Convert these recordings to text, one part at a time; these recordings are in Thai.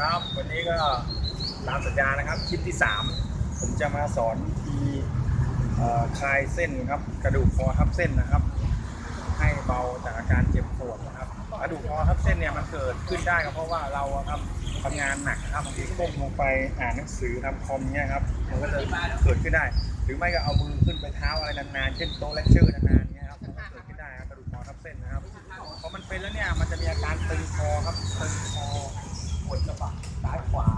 ครับวันนี้ก็ตามสัญญานะครับคลิปที่ 3 ผมจะมาสอนวิธีคลายเส้นครับกระดูกคอทับเส้นนะครับ ให้เบาจากอาการเจ็บปวดนะครับกระดูกคอทับเส้นเนี่ยมันเกิดขึ้นได้ก็เพราะว่าเราครับทำงานหนักนะครับบางทีก้มลงไปอ่านหนังสือทำคอมเนี่ยครับมันก็จะเกิดขึ้นได้ หรือไม่ก็เอามือขึ้นไปเท้าอะไรนานๆเช่นโต๊ะเลคเชอร์นานๆเนี่ยครับมันเกิดขึ้นได้ครับกระดูกคอทับเส้นนะครับพอมันเป็นแล้วเนี่ยมันจะมีอาการตึงคอครับตึงคอปวดกระบะซ้ายขวา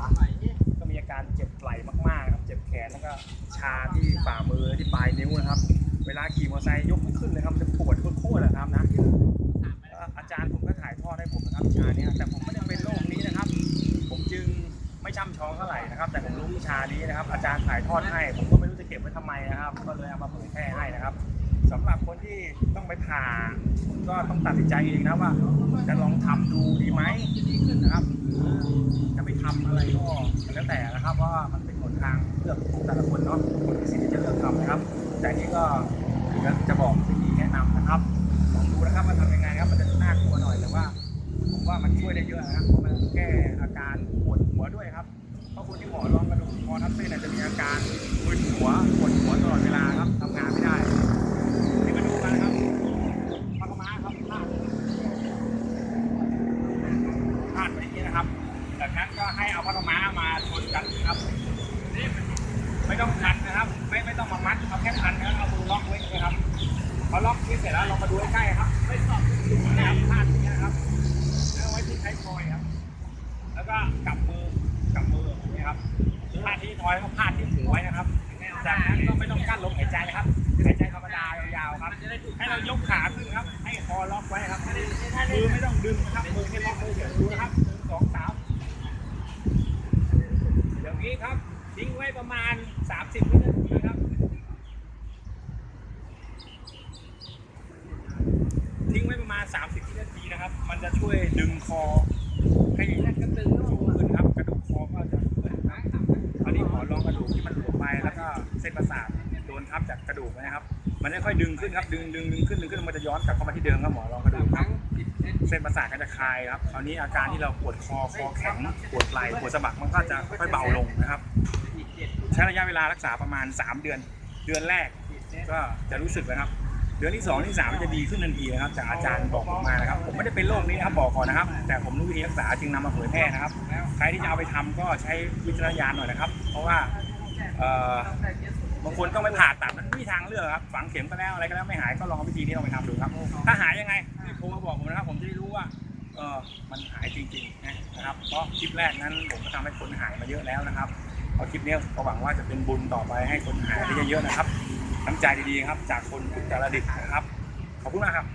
ก็มีอาการเจ็บไหล่มากๆครับเจ็บแขนแล้วก็ ชาที่ฝ่ามือที่ปลายนิ้วนะครับ เวลาขี่มอเตอร์ไซค์ยกไม่ขึ้นเลยครับมันจะปวดโคตรๆนะครับนะอาจารย์ผมก็ถ่ายทอดให้ผมนะครับชาเนี้แต่ผมไม่ได้เป็นโรคนี้นะครับ ผมจึงไม่ช่ำชองเท่าไหร่นะครับ แต่ผมรู้วิชานี้นะครับ อาจารย์ถ่ายทอดให้ ผมก็ไม่รู้จะเก็บไว้ทำไมนะครับ ก็เลยเอามาเผยแพร่ให้นะครับสำหรับคนที่ต้องไปผ่าก็ต้องตัดสินใจเองนะว่า จะลองทำดูดีไหมนะครับจะไปทำอะไรก็แล้วแต่นะครับว่ามันเป็น แต่ละคนเนาะคนที่สิทธิ์จะเลือกทำนะครับ แต่นี่ก็จะบอกวิธีแนะนำนะครับลองดูนะครับว่าทำยังไงครับมันจะน่ากลัวหน่อยแต่ว่าผมว่ามันช่วยได้เยอะนะครับมันแก้อาการปวดหัวด้วยครับเพราะคนที่หมอรองกระดูกคอทับเส้นจะมีอาการมึนหัวปวดหัวตลอดเวลาครับทำงานไม่ได้ที่มาดูกันนะครับพักม้าครับพาดพาดไปอย่างนี้นะครับจากนั้นก็ให้เอาพักม้ามาชนกันนะครับนี่ ไม่ต้องพันนะครับ ไม่ไม่ต้องมามัดเอาแค่พันนะครับเอามือล็อกไว้นะครับพอล็อกที่เสร็จแล้วเรามาดูใกล้ๆครับ ไม่สอบนะครับพาดอย่างนี้นะครับแล้วไว้ที่ท้ายทอยครับ แล้วก็กำมือกำมือนี้ครับพาดที่ทอยก็พาดที่หูไว้นะครับจากนั้นก็ไม่ต้องกั้นลมหายใจนะครับหายใจธรรมดายาวๆครับให้เรายกขาขึ้นครับ ให้คอล็อกไว้ครับมือไม่ต้องดึงนะครับมือให้ล็อกมือเฉยๆดูนะครับหนึ่งสองสามอย่างนี้ครับ ทิ้งไว้ประมาณ 30วินาทีครับ ทิ้งไว้ประมาณ 30วินาทีนะครับ มันจะช่วยดึงคอให้แน่นกระตึงสูงขึ้นครับ กระดูกคอก็จะเคลื่อนไหวตอนนี้หมอรองกระดูกที่มันหลุดไปแล้วก็เส้นประสาทโดนทับจากกระดูกนะครับ มันจะค่อยดึงขึ้นครับ ดึงดึงดึงขึ้นดึงขึ้นมันจะย้อนกลับเข้ามาที่เดิมครับหมอรองกระดูกครับเส้นประสาทก็จะคลายครับคราวนี้อาการที่เราปวดคอ คอแข็ง ปวดไหล่ ปวดสะบักมันก็จะค่อยเบาลงนะครับ ใช้ระยะเวลารักษาประมาณ 3 เดือน เดือนแรกก็จะรู้สึกนะครับ เดือนที่2ที่3จะดีขึ้นทันทีนะครับจากอาจารย์บอกผมมานะครับ ผมไม่ได้เป็นโรคนี้นะครับบอกก่อนนะครับ แต่ผมรู้วิธีรักษาจึงนำมาเผยแพร่นะครับ ใครที่จะเอาไปทำก็ใช้วิจารณญาณหน่อยนะครับ เพราะว่าบางคนต้องไปผ่าตัดมันไม่มีทางเลือกครับฝังเข็มก็แล้วอะไรก็แล้วไม่หายก็ลองวิธีนี้ลองไปทำดูครับ ถ้าหายยังไงรีบโทรมาบอกผมนะครับ ผมจะได้รู้ว่าเออมันหายจริงๆนะครับ เพราะคลิปแรกนั้นผมก็ทำให้คนหายมาเยอะแล้วนะครับ เอคลิปนี้ก็หวังว่าจะเป็นบุญต่อไปให้คนหายได้เยอะๆนะครับน้ำใจดีๆครับ จากคนอุตรดิตถ์นะครับ ขอบคุณมากครับ